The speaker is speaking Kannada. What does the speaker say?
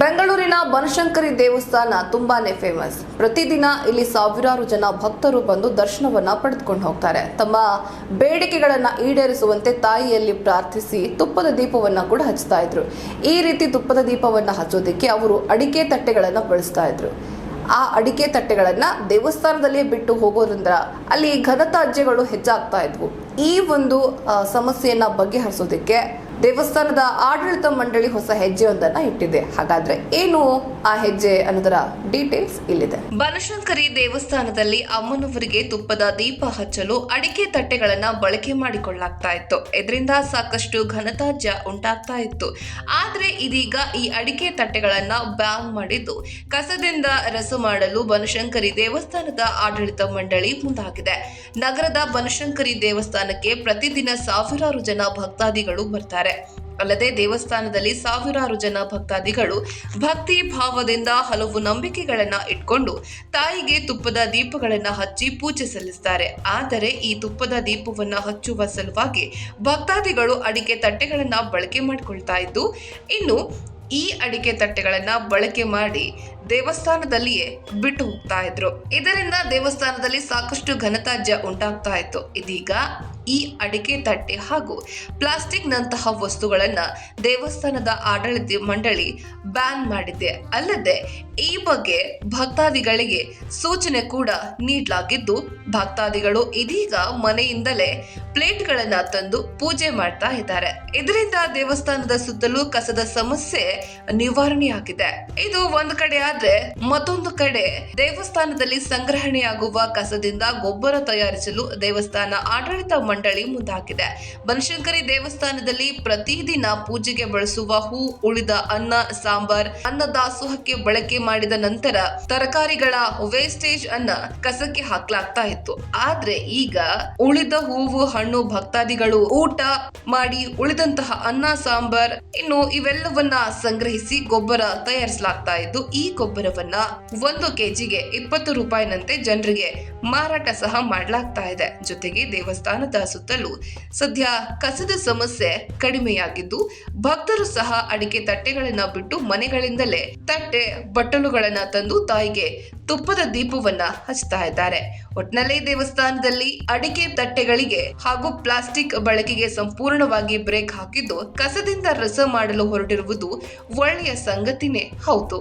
ಬೆಂಗಳೂರಿನ ಬನಶಂಕರಿ ದೇವಸ್ಥಾನ ತುಂಬಾನೇ ಫೇಮಸ್ ಪ್ರತಿದಿನ ಇಲ್ಲಿ ಸಾವಿರಾರು ಜನ ಭಕ್ತರು ಬಂದು ದರ್ಶನವನ್ನ ಪಡೆದುಕೊಂಡು ಹೋಗ್ತಾರೆ. ತಮ್ಮ ಬೇಡಿಕೆಗಳನ್ನ ಈಡೇರಿಸುವಂತೆ ತಾಯಿಯಲ್ಲಿ ಪ್ರಾರ್ಥಿಸಿ ತುಪ್ಪದ ದೀಪವನ್ನ ಕೂಡ ಹಚ್ತಾ ಇದ್ರು. ಈ ರೀತಿ ತುಪ್ಪದ ದೀಪವನ್ನ ಹಚ್ಚೋದಕ್ಕೆ ಅವರು ಅಡಿಕೆ ತಟ್ಟೆಗಳನ್ನ ಬಳಸ್ತಾ ಇದ್ರು. ಆ ಅಡಿಕೆ ತಟ್ಟೆಗಳನ್ನ ದೇವಸ್ಥಾನದಲ್ಲಿ ಬಿಟ್ಟು ಹೋಗೋದ್ರಿಂದ ಅಲ್ಲಿ ಘನತಾಜ್ಯಗಳು ಹೆಚ್ಚಾಗ್ತಾ ಇದ್ವು. ಈ ಒಂದು ಸಮಸ್ಯೆಯನ್ನ ಬಗೆಹರಿಸೋದಕ್ಕೆ ದೇವಸ್ಥಾನದ ಆಡಳಿತ ಮಂಡಳಿ ಹೊಸ ಹೆಜ್ಜೆಯೊಂದನ್ನ ಇಟ್ಟಿದೆ. ಹಾಗಾದ್ರೆ ಏನು ಆ ಹೆಜ್ಜೆ ಅನ್ನೋದರ ಡೀಟೇಲ್ಸ್ ಇಲ್ಲಿದೆ. ಬನಶಂಕರಿ ದೇವಸ್ಥಾನದಲ್ಲಿ ಅಮ್ಮನವರಿಗೆ ತುಪ್ಪದ ದೀಪ ಹಚ್ಚಲು ಅಡಿಕೆ ತಟ್ಟೆಗಳನ್ನ ಬಳಕೆ ಮಾಡಿಕೊಳ್ಳಾಗ್ತಾ ಇತ್ತು. ಇದರಿಂದ ಸಾಕಷ್ಟು ಘನತಾಜ್ಯ ಉಂಟಾಗ್ತಾ ಇತ್ತು. ಆದ್ರೆ ಇದೀಗ ಈ ಅಡಿಕೆ ತಟ್ಟೆಗಳನ್ನ ಬ್ಯಾನ್ ಮಾಡಿದ್ದು ಕಸದಿಂದ ರಸ ಮಾಡಲು ಬನಶಂಕರಿ ದೇವಸ್ಥಾನದ ಆಡಳಿತ ಮಂಡಳಿ ಮುಂದಾಗಿದೆ. ನಗರದ ಬನಶಂಕರಿ ದೇವಸ್ಥಾನಕ್ಕೆ ಪ್ರತಿದಿನ ಸಾವಿರಾರು ಜನ ಭಕ್ತಾದಿಗಳು ಬರ್ತಾರೆ. ಅಲ್ಲದೆ ದೇವಸ್ಥಾನದಲ್ಲಿ ಸಾವಿರಾರು ಜನ ಭಕ್ತಾದಿಗಳು ಭಕ್ತಿ ಭಾವದಿಂದ ಹಲವು ನಂಬಿಕೆಗಳನ್ನ ಇಟ್ಕೊಂಡು ತಾಯಿಗೆ ತುಪ್ಪದ ದೀಪಗಳನ್ನ ಹಚ್ಚಿ ಪೂಜೆ ಸಲ್ಲಿಸುತ್ತಾರೆ ಆದರೆ ಈ ತುಪ್ಪದ ದೀಪವನ್ನ ಹಚ್ಚುವ ಸಲುವಾಗಿ ಭಕ್ತಾದಿಗಳು ಅಡಿಕೆ ತಟ್ಟೆಗಳನ್ನ ಬಳಕೆ ಮಾಡಿಕೊಳ್ತಾ ಇದ್ದು, ಇನ್ನು ಈ ಅಡಿಕೆ ತಟ್ಟೆಗಳನ್ನ ಬಳಕೆ ಮಾಡಿ ದೇವಸ್ಥಾನದಲ್ಲಿಯೇ ಬಿಟ್ಟು ಹೋಗ್ತಾ ಇದ್ರು. ಇದರಿಂದ ದೇವಸ್ಥಾನದಲ್ಲಿ ಸಾಕಷ್ಟು ಘನತ್ಯಾಜ್ಯ ಉಂಟಾಗ್ತಾ ಇತ್ತು. ಇದೀಗ ಈ ಅಡಿಕೆ ತಟ್ಟೆ ಹಾಗೂ ಪ್ಲಾಸ್ಟಿಕ್ ನಂತಹ ವಸ್ತುಗಳನ್ನ ದೇವಸ್ಥಾನದ ಆಡಳಿತ ಮಂಡಳಿ ಬ್ಯಾನ್ ಮಾಡಿದೆ. ಅಲ್ಲದೆ ಈ ಬಗ್ಗೆ ಭಕ್ತಾದಿಗಳಿಗೆ ಸೂಚನೆ ಕೂಡ ನೀಡಲಾಗಿದ್ದು, ಭಕ್ತಾದಿಗಳು ಇದೀಗ ಮನೆಯಿಂದಲೇ ಪ್ಲೇಟ್ಗಳನ್ನ ತಂದು ಪೂಜೆ ಮಾಡ್ತಾ ಇದ್ದಾರೆ. ಇದರಿಂದ ದೇವಸ್ಥಾನದ ಸುತ್ತಲೂ ಕಸದ ಸಮಸ್ಯೆ ನಿವಾರಣೆಯಾಗಿದೆ ಇದು ಒಂದು ಕಡೆ ಆದ್ರೆ ಮತ್ತೊಂದು ಕಡೆ ದೇವಸ್ಥಾನದಲ್ಲಿ ಸಂಗ್ರಹಣೆಯಾಗುವ ಕಸದಿಂದ ಗೊಬ್ಬರ ತಯಾರಿಸಲು ದೇವಸ್ಥಾನ ಆಡಳಿತ ಮಂಡಳಿ ಮುಂದಾಗಿದೆ. ಬನಶಂಕರಿ ದೇವಸ್ಥಾನದಲ್ಲಿ ಪ್ರತಿದಿನ ಪೂಜೆಗೆ ಬಳಸುವ ಹೂ, ಉಳಿದ ಅನ್ನ, ಸಾಂಬಾರ್ ಅನ್ನ ದಾಸೋಹಕ್ಕೆ ಬಳಕೆ ಮಾಡಿದ ನಂತರ ತರಕಾರಿಗಳ ವೇಸ್ಟೇಜ್ ಅನ್ನ ಕಸಕ್ಕೆ ಹಾಕ್ಲಾಗ್ತಾ ಇತ್ತು. ಆದ್ರೆ ಈಗ ಉಳಿದ ಹೂವು ಹಣ್ಣು ಭಕ್ತಾದಿಗಳು ಊಟ ಮಾಡಿ ಉಳಿದಂತಹ ಅನ್ನ, ಸಾಂಬಾರ್, ಇನ್ನು ಇವೆಲ್ಲವನ್ನ ಸಂಗ್ರಹಿಸಿ ಗೊಬ್ಬರ ತಯಾರಿಸಲಾಗ್ತಾ ಇದ್ದು, ಈ ಗೊಬ್ಬರವನ್ನ ಒಂದು ಕೆಜಿಗೆ ಇಪ್ಪತ್ತು ರೂಪಾಯಿನಂತೆ ಜನರಿಗೆ ಮಾರಾಟ ಸಹ ಮಾಡಲಾಗ್ತಾ ಇದೆ. ಜೊತೆಗೆ ದೇವಸ್ಥಾನದ ಸುತ್ತಲೂ ಸದ್ಯ ಕಸದ ಸಮಸ್ಯೆ ಕಡಿಮೆಯಾಗಿದ್ದು, ಭಕ್ತರು ಸಹ ಅಡಿಕೆ ತಟ್ಟೆಗಳನ್ನ ಬಿಟ್ಟು ಮನೆಗಳಿಂದಲೇ ತಟ್ಟೆ, ಬಟ್ಟಲುಗಳನ್ನ ತಂದು ತಾಯಿಗೆ ತುಪ್ಪದ ದೀಪವನ್ನ ಹಚ್ತಾ ಇದ್ದಾರೆ. ಒಟ್ನಲ್ಲಿ ದೇವಸ್ಥಾನದಲ್ಲಿ ಅಡಿಕೆ ತಟ್ಟೆಗಳಿಗೆ ಹಾಗೂ ಪ್ಲಾಸ್ಟಿಕ್ ಬಳಕೆಗೆ ಸಂಪೂರ್ಣವಾಗಿ ಬ್ರೇಕ್ ಹಾಕಿದ್ದು ಕಸದಿಂದ ರಸ ಮಾಡಲು ಹೊರಟಿರುವುದು ಒಳ್ಳೆಯ ಸಂಗತಿನೇ. ಹೌದು.